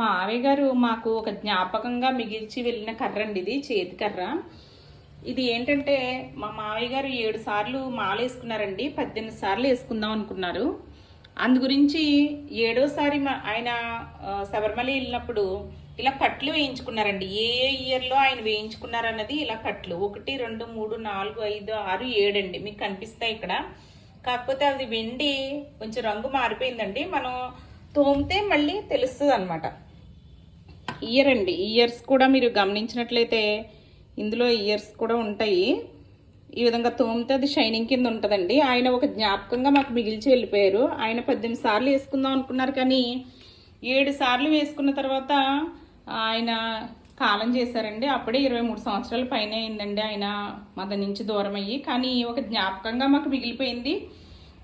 మావయ్య గారు మాకు ఒక జ్ఞాపకంగా మిగిల్చి వెళ్ళిన కర్ర అండి ఇది చేతి కర్ర. ఇది ఏంటంటే మా మావయ్య గారు ఏడు సార్లు మాల వేసుకున్నారండి పద్దెనిమిది సార్లు వేసుకుందాం అనుకున్నారు. అందు గురించి ఏడోసారి మా- ఆయన శబరిమల వెళ్ళినప్పుడు ఇలా కట్లు వేయించుకున్నారండి. ఏ ఏ ఇయర్లో ఆయన వేయించుకున్నారన్నది ఇలా కట్లు. ఒకటి రెండు మూడు నాలుగు ఐదు ఆరు ఏడండి. మీకు కనిపిస్తాయి ఇక్కడ. కాకపోతే అది వెండి కొంచెం రంగు మారిపోయిందండి. మనం తోమితే మళ్ళీ తెలుస్తుంది అనమాట ఇయర్ అండి. ఇయర్స్ కూడా మీరు గమనించినట్లయితే ఇందులో ఇయర్స్ కూడా ఉంటాయి. ఈ విధంగా తోమితే అది షైనింగ్ కింద ఉంటుందండి. ఆయన ఒక జ్ఞాపకంగా మాకు మిగిల్చి వెళ్ళిపోయారు. ఆయన పద్దెనిమిది సార్లు వేసుకుందాం అనుకున్నారు కానీ ఏడు సార్లు వేసుకున్న తర్వాత ఆయన కాలం చేశారండి. అప్పుడే ఇరవై మూడు సంవత్సరాల పైన అయిందండి ఆయన మద నుంచి దూరం అయ్యి కానీ ఒక జ్ఞాపకంగా మాకు మిగిలిపోయింది.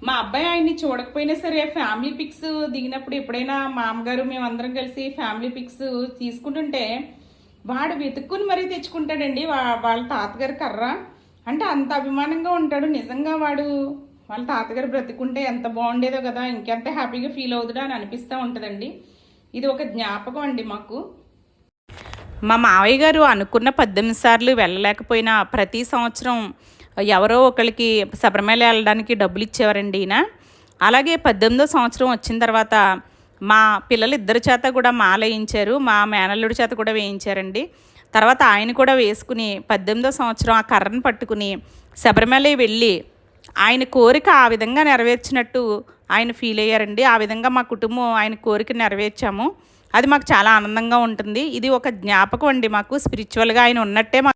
మా అబ్బాయి ఆయన్ని చూడకపోయినా సరే ఫ్యామిలీ పిక్స్ దిగినప్పుడు ఎప్పుడైనా మా అమ్మగారు మేమందరం కలిసి ఫ్యామిలీ పిక్స్ తీసుకుంటుంటే వాడు వెతుక్కుని మరీ తెచ్చుకుంటాడండి. వా- వాళ్ళ తాతగారి కర్ర. అంటే అంత అభిమానంగా ఉంటాడు. నిజంగా వాడు వాళ్ళ తాతగారు బ్రతుకుంటే ఎంత బాగుండేదో కదా ఇంకెంత హ్యాపీగా ఫీల్ అవుతుందా అని అనిపిస్తూ ఉంటుందండి. ఇది ఒక జ్ఞాపకం అండి మాకు. మా మావయ్య గారు అనుకున్న పద్దెనిమిది సార్లు వెళ్ళలేకపోయినా ప్రతి సంవత్సరం ఎవరో ఒకరికి శబరిమల వెళ్ళడానికి డబ్బులు ఇచ్చేవారండి ఈయన. అలాగే పద్దెనిమిదో సంవత్సరం వచ్చిన తర్వాత మా పిల్లలు ఇద్దరి చేత కూడా మాల వేయించారు మా మేనల్లుడి చేత కూడా వేయించారండి. తర్వాత ఆయన కూడా వేసుకుని పద్దెనిమిదో సంవత్సరం ఆ కర్రను పట్టుకుని శబరిమల వెళ్ళి ఆయన కోరిక ఆ విధంగా నెరవేర్చినట్టు ఆయన ఫీల్ అయ్యారండి. ఆ విధంగా మా కుటుంబం ఆయన కోరిక నెరవేర్చాము. అది మాకు చాలా ఆనందంగా ఉంటుంది. ఇది ఒక జ్ఞాపకం అండి మాకు. స్పిరిచువల్గా ఆయన ఉన్నట్టే మాకు